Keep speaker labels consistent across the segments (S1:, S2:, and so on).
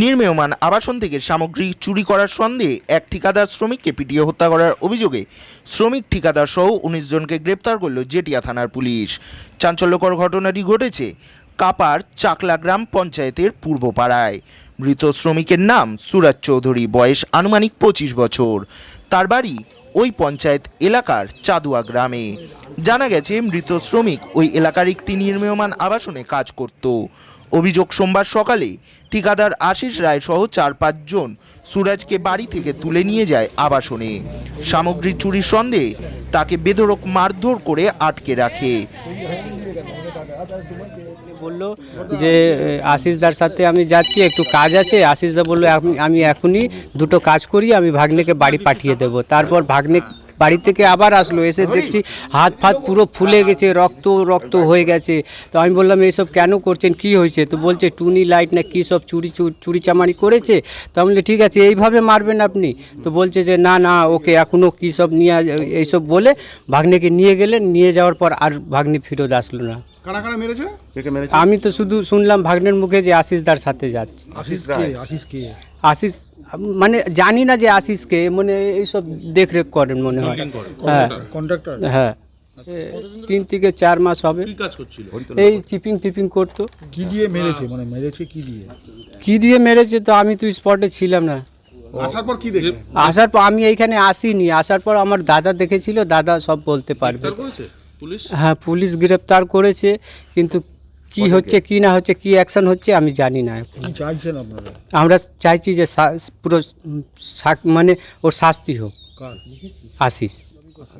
S1: নির্মেয়মান আবাসন থেকে সামগ্রী চুরি করার সন্দেহে এক ঠিকাদার শ্রমিককে পিটিয়ে হত্যা করার অভিযোগে শ্রমিক ঠিকাদার সহ উনিশ জনকে গ্রেপ্তার করল জেটিয়া থানার পুলিশ। চাঞ্চল্যকর ঘটনাটি ঘটেছে কাপার চাকলা গ্রাম পঞ্চায়েতের পূর্বপাড়ায়। মৃত শ্রমিকের নাম সুরাজ চৌধুরী, বয়স আনুমানিক পঁচিশ বছর। তার বাড়ি ওই পঞ্চায়েত এলাকার চাদুয়া গ্রামে। জানা গেছে, মৃত শ্রমিক ওই এলাকার একটি নির্মীয়মান আবাসনে কাজ করত। অভিযোগ সোমবার সকালে ঠিকাদার আশিস রায় সহ চার পাঁচজন সুরাজকে বাড়ি থেকে তুলে নিয়ে যায় আবাসনে। সামগ্রী চুরির সন্দেহে তাকে বেধড়ক মারধর করে আটকে রাখে।
S2: বলল যে আশিসদার সাথে আমি যাচ্ছি, একটু কাজ আছে। আশিসদা বলল আমি এখনই দুটো কাজ করি, আমি ভাগ্নেকে বাড়ি পাঠিয়ে দেবো। তারপর ভাগ্নে বাড়ি থেকে আবার আসলো এসে দেখছি হাত ফাত পুরো ফুলে গেছে রক্ত রক্ত হয়ে গেছে। তো আমি বললাম এইসব কেন করছেন? কি হয়েছে? তো বলছে টুনি লাইট না কী সব চুরি চুরি চামারি করেছে? তো আমি বললাম, ঠিক আছে এইভাবে মারবেন আপনি? তো বলছে যে না না ওকে এখনও কী সব নিয়ে এইসব বলে ভাগ্নেকে নিয়ে গেলেন নিয়ে যাওয়ার পর আর ভাগ্নে ফিরত আসলো না। আমি তো শুধু শুনলাম ভাগ্নের মুখে যে আশিসদার সাথে যাচ্ছে।
S3: আশিস কে আশিস কে?
S2: আশিস মানে জানি না যে আশিসকে মানে এইসব দেখরেখ করেন মনে হয়। হ্যাঁ।
S3: কন্ট্রাক্টর
S2: হ্যাঁ। তিন থেকে চার মাস হবে। এই চিপিং ফিপিং করতো।
S3: কি দিয়ে মেরেছে? মানে মেরেছে কি দিয়ে?
S2: কি দিয়ে মেরেছে তো আমি তো স্পটে ছিলাম না।
S3: আসার পর কি দেখে
S2: আসার পর আমি এইখানে আসিনি। আসার পর আমার দাদা দেখেছিল দাদা সব বলতে পারবে। হ্যাঁ পুলিশ গ্রেপ্তার করেছে কিন্তু কি হচ্ছে কি না হচ্ছে কি অ্যাকশন হচ্ছে আমি জানি না এখন।
S3: চাইছেন আপনারা?
S2: আমরা চাইছি যে পুরো মানে ওর শাস্তি হোক।
S3: কার?
S2: আশিস।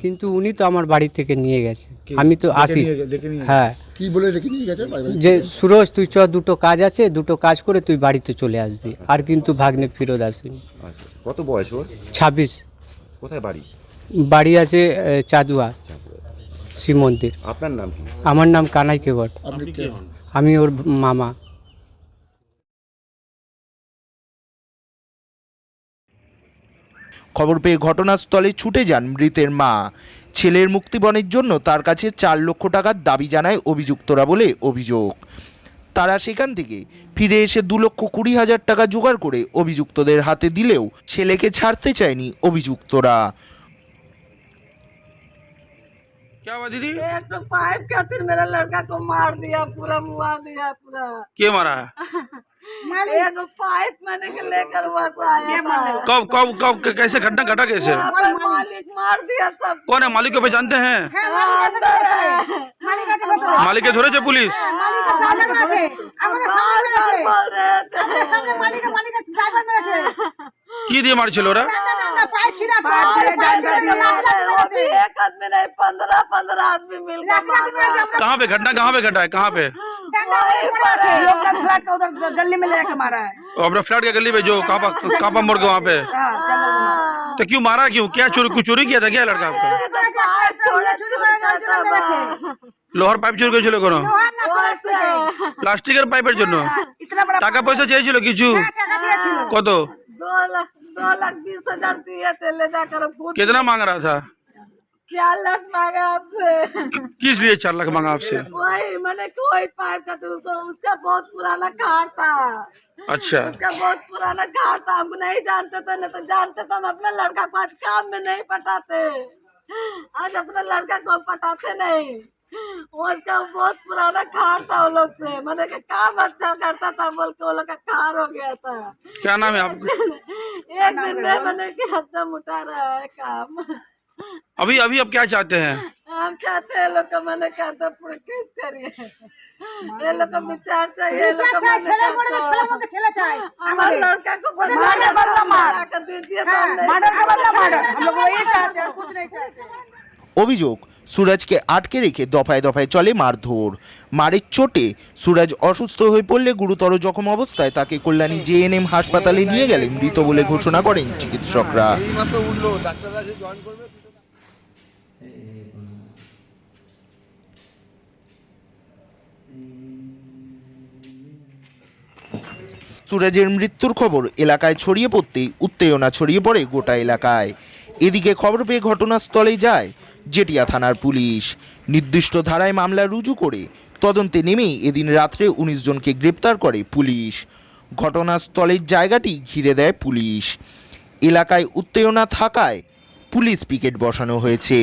S2: কিন্তু উনি তো আমার বাড়ি থেকে নিয়ে গেছে।
S3: কে?
S2: আমি তো
S3: ডেকে
S2: আশিস।
S3: নিয়ে গে- ডেকে নিয়ে
S2: হ্যাঁ।
S3: কি বলে রেখে নিয়ে গেছে? Bye bye.
S2: যে সুরজ তুই চ দুটো কাজ আছে দুটো কাজ করে তুই বাড়িতে চলে আসবি। আর কিন্তু ভাগ্নে ফেরত আসবি
S4: আচ্ছা কত বয়স ওর?
S2: ছাব্বিশ।
S4: কোথায় বাড়ি?
S2: বাড়ি আছে এ, চাদুয়া। শিব মন্দির।
S4: আপনার নাম কি?
S2: আমার নাম কানাই কেবট আমি ওর মামা।
S1: খবর পেয়ে ঘটনাস্থলে ছুটে যান মৃতের মা। ছেলের মুক্তিপণের জন্য তার কাছে চার লক্ষ টাকার দাবি জানায় অভিযুক্তরা বলে অভিযোগ। তারা সেখান থেকে ফিরে এসে দু লক্ষ কুড়ি হাজার টাকা জোগাড় করে অভিযুক্তদের হাতে দিলেও ছেলেকে ছাড়তে চায়নি অভিযুক্তরা।
S5: क्या हुआ दीदी?
S6: एक तो पाइप खातिर मेरा लड़का को मार दिया पूरा मुआ दिया पूरा।
S5: क्यों मारा है?
S6: एक पाइप मैंने लेकर
S5: कब कब कब कैसे घटना घटा कैसे
S6: मालिक मार दिया सब।
S5: कौन है? मालिक को पहचानते हैं? मालिक के थोड़े पुलिस। की दिए मार चलो
S6: रहा डंडा दिया है, वो भी एक आदमी नहीं पंद्रह पंद्रह आदमी मिलकर मार रहा है।
S5: कहाँ पे घटना कहाँ पे घटा है कहाँ पे
S6: वहीं पर है।
S7: गली में लेके मारा है
S5: वो अपने फ्लैट के गली में जो कापा कापा मोड़ के वहाँ पे
S7: हाँ, जंगल में।
S5: तो क्यों मारा क्यों क्या चोरी कुछ चोरी किया था क्या लड़का आपका
S6: ये तो पाइप छोड़े छोड़े जाता था।
S5: লোহার পাইপ চুরি করেছিল কোনো
S6: वैसे।
S5: প্লাস্টিকের পাইপের জন্য
S7: इतना बड़ा
S5: টাকা পয়সা চেয়েছিল কিছু
S7: टाका चाहिए ছিল।
S5: কত
S6: दो लाख बीस हज़ार दिए थे ले जाकर
S5: कितना मांग रहा था?
S6: चार लाख मांगा आपसे।
S5: किस लिए चार लाख मांगा आपसे?
S6: वही मैंने कोई पाइप का तो उसको उसका बहुत पुराना कार था।
S5: अच्छा।
S6: उसका बहुत पुराना कार था। हम नहीं जानते थे नहीं तो जानते तो हम अपना लड़का को आज काम में नहीं पटाते। आज अपना लड़का को पटाते नहीं। वो उसका बहुत पुराना कार था वो लोग से मैंने कहा काम अच्छा करता था बोल के वो लोग का कार हो गया था
S5: क्या नाम है आपका
S6: एक दिन में मैंने क्या एकदम उठा रहा है काम
S5: अभी अभी आप क्या चाहते हैं
S6: हम चाहते हैं लोग का मैंने कहा था पूरा केस करिए ये लोग का विचार चाहिए ये लोग का
S7: চাই,
S6: मैंने
S7: ছেলে
S6: कहा
S7: মরে গেছে,
S6: था।
S7: ছেলের মধ্যে ছেলে চাই।
S6: हमारे
S7: আমাদের।
S6: लड़का को
S7: ওদের
S6: बदला
S7: মার্ডার বদলা মার।
S6: कर दीजिए तो
S7: হ্যাঁ,
S6: हम नहीं
S7: মার্ডার का बदला
S6: करेंगे।
S7: मार्डर। हम लोग वही चाहते हैं, कुछ नहीं चाहते।
S1: অভিযোগ সুরাজকে আটকে রেখে দফায় দফায় চলে মারধর। মারের চোটে। সুরাজ অসুস্থ হয়ে পড়লে গুরুতর জখম অবস্থায় তাকে কল্যাণী জেএনএম হাসপাতালে নিয়ে গেলে মৃত বলে ঘোষণা করেন চিকিৎসকরা। সুরাজের মৃত্যুর খবর এলাকায় ছড়িয়ে পড়তেই উত্তেজনা ছড়িয়ে পড়ে গোটা এলাকায়। এদিকে খবর পেয়ে ঘটনাস্থলে যায় জেটিয়া থানার পুলিশ। নির্দিষ্ট ধারায় মামলা রুজু করে তদন্তে নেমেই এদিন রাত্রে উনিশ জনকে গ্রেপ্তার করে পুলিশ। ঘটনাস্থলের জায়গাটি ঘিরে দেয় পুলিশ। এলাকায় উত্তেজনা থাকায় পুলিশ পিকেট বসানো হয়েছে।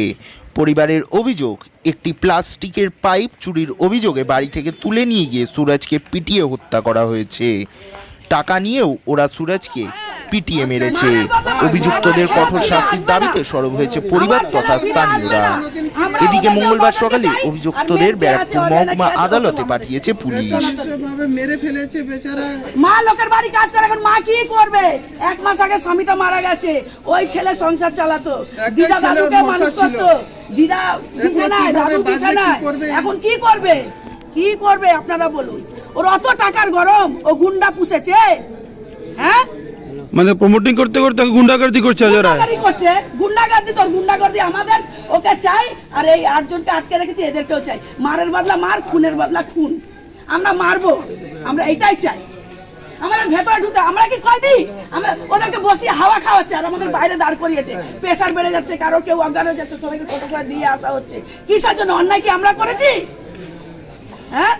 S1: পরিবারের অভিযোগ, একটি প্লাস্টিকের পাইপ চুরির অভিযোগে বাড়ি থেকে তুলে নিয়ে গিয়ে সুরজকে পিটিয়ে হত্যা করা হয়েছে। টাকা নিয়েও ওরা সুরজকে পিটিয়ে মেরেছে। অভিযুক্তদের কঠোর শাস্তির দাবিতে সরব হয়েছে পরিবার তথা স্থানীয়রা। এদিকে মঙ্গলবার সকালে অভিযুক্তদের ব্যারাকপুর মহকুমা আদালতে পাঠিয়েছে পুলিশ।
S8: মেরে ফেলেছে বেচারা।
S7: মা লোকের বাড়ি কাজ করে এখন মা কি করবে? এক মাস আগে স্বামীটা মারা গেছে ওই ছেলে সংসার চালাতো। দিদা দাদুকে মানুষ করতো। দিদা বিছানায় দাদু বিছানায়। এখন কি করবে? কি করবে আপনারা বলুন। ওর অত টাকার গরম ও গুন্ডা পুষেছে। হ্যাঁ?
S5: মানে প্রমোটিং করতে করতে গুন্ডাগর্দি করছে যারা
S7: গুন্ডাগর্দি করছে, গুন্ডাগর্দি তোর, গুন্ডাগর্দি আমাদের, ওকে চাই, আর এই আটজনকে আটকে রেখেছে, এদেরকেও চাই। মারের বদলা মার, খুনের বদলা খুন। আমরা মারবো, আমরা এটাই চাই। আমাদের ভেতরে ঢুকে, আমরা কি কয়নি আমরা ওদেরকে বসিয়ে হাওয়া খাওয়াচ্ছে, আর আমাদের বাইরে দাঁড় করিয়েছে। প্রেশার বেড়ে যাচ্ছে, কারও কেউ অজ্ঞান হয়ে যাচ্ছে, সবাইকে ছোট করে দিয়ে আসা হচ্ছে। কিসের জন্য অন্যায় কি আমরা করেছি? হ্যাঁ?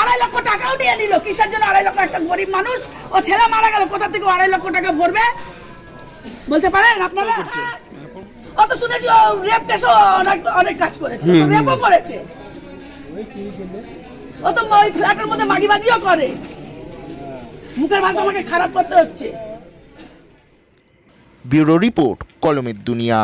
S7: আড়াই লক্ষ টাকাও নিয়ে নিল কিসের জন্য আড়াই লক্ষ? একটা গরিব মানুষ ও ছেলে মারা গেল কোথা থেকে আড়াই লক্ষ টাকা ভরবে? বলতে পারেন আপনারা? হ্যাঁ। ও তো শুনেছি ও রেপ কেসও অনেক অনেক কাজ করেছে রেপও করেছে। ও তো ওই ফ্ল্যাটের মধ্যে মাগিবাজিও করে। মুখের ভাষা আমাকে খারাপ করতে হচ্ছে।
S1: ব্যুরো রিপোর্ট কলমের দুনিয়া।